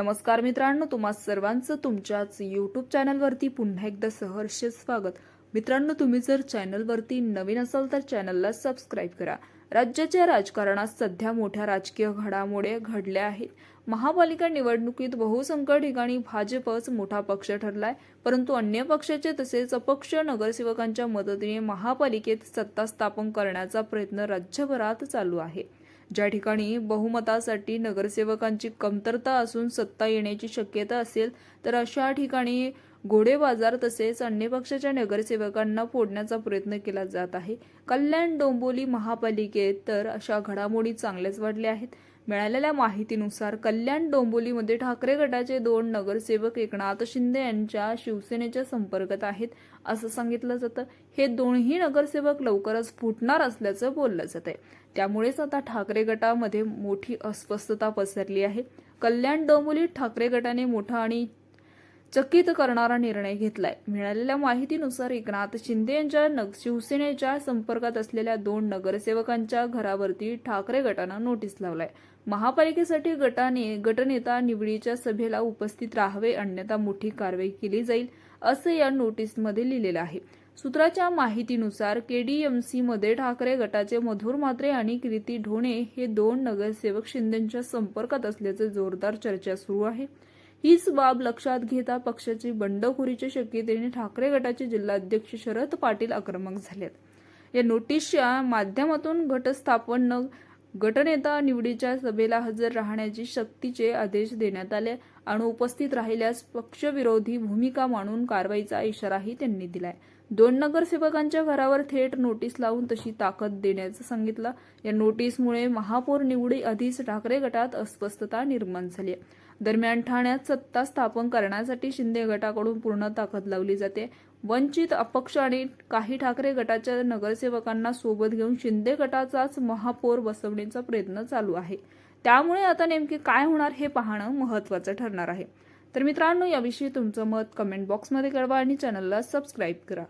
नमस्कार मित्रांनो तुम्हा सर्वांचं तुमच्याच यूट्यूब चॅनलवरती पुन्हा एकदा सहर्ष स्वागत. मित्रांनो तुम्ही जर चॅनलवरती नवीन असाल तर चॅनलला सबस्क्राईब करा. राज्याच्या राजकारणात सध्या मोठ्या राजकीय घडामोडी घडल्या आहेत. महापालिका निवडणुकीत बहुसंख्य ठिकाणी भाजपच मोठा पक्ष ठरलाय परंतु अन्य पक्षाचे तसेच अपक्ष नगरसेवकांच्या मदतीने महापालिकेत सत्ता स्थापन करण्याचा प्रयत्न राज्यभरात चालू आहे. ज्या ठिकाणी बहुमतासाठी नगरसेवकांची कमतरता असून सत्ता येण्याची शक्यता असेल तर अशा ठिकाणी घोडेबाजार तसेच अन्य पक्षाच्या नगरसेवकांना फोडण्याचा प्रयत्न केला जात आहे. कल्याण डोंबोली महापालिकेत तर अशा घडामोडी चांगल्याच वाढल्या आहेत. मिळालेल्या माहितीनुसार कल्याण डोंबोलीमध्ये ठाकरे गटाचे दोन नगरसेवक एकनाथ शिंदे यांच्या शिवसेनेच्या संपर्कात आहेत असं सांगितलं जातं. हे दोन्ही नगरसेवक लवकरच फुटणार असल्याचं बोललं जात आहे त्यामुळेच आता ठाकरे गटामध्ये मोठी अस्वस्थता पसरली आहे. कल्याण डोंबोलीत ठाकरे गटाने मोठा आणि चकित करणारा निर्णय घेतलाय. मिळालेल्या माहितीनुसार एकनाथ शिंदे यांच्या शिवसेनेच्या संपर्कात असलेल्या दोन नगरसेवकांच्या घरावरती ठाकरे गटानं नोटीस लावलाय. महापालिकेसाठी गटाने गटनेता निवडीच्या सभेला उपस्थित राहावे अन्यथा मोठी कारवाई केली जाईल असं या नोटीसमध्ये लिहिलेलं आहे. सूत्राच्या माहितीनुसार केडीएमसी मध्ये ठाकरे गटाचे मधुर मात्रे आणि कृती ढोणे हे दोन नगरसेवक शिंदेच्या संपर्कात असल्याचे जोरदार चर्चा सुरू आहे. हीच बाब लक्षात घेता पक्षाची बंडखोरीच्या शक्यतेने ठाकरे गटाचे जिल्हाध्यक्ष शरद पाटील आक्रमक झालेत. या नोटीसच्या माध्यमातून गटस्थापन गटनेता निवडीच्या सभेला हजर राहण्याची शक्तीचे आदेश देण्यात आले. आणि उपस्थित राहिल्यास पक्षविरोधी भूमिका मांडून कारवाईचा इशाराही त्यांनी दिलाय. दोन नगरसेवकांच्या घरावर थेट नोटीस लावून तशी ताकद देण्याचं सांगितलं. या नोटीसमुळे महापौर निवडी आधीच ठाकरे गटात अस्वस्थता निर्माण झाली आहे. दरम्यान ठाण्यात सत्ता स्थापन करण्यासाठी शिंदे गटाकडून पूर्ण ताकद लावली जाते. वंचित अपक्ष आणि काही ठाकरे गटाच्या नगरसेवकांना सोबत घेऊन शिंदे गटाचाच महापौर बसवण्याचा प्रयत्न चालू आहे. त्यामुळे आता नेमके काय होणार हे पाहणं महत्त्वाचं ठरणार आहे. तर मित्रांनो याविषयी तुमचं मत कमेंट बॉक्समध्ये कळवा आणि चॅनलला सबस्क्राईब करा.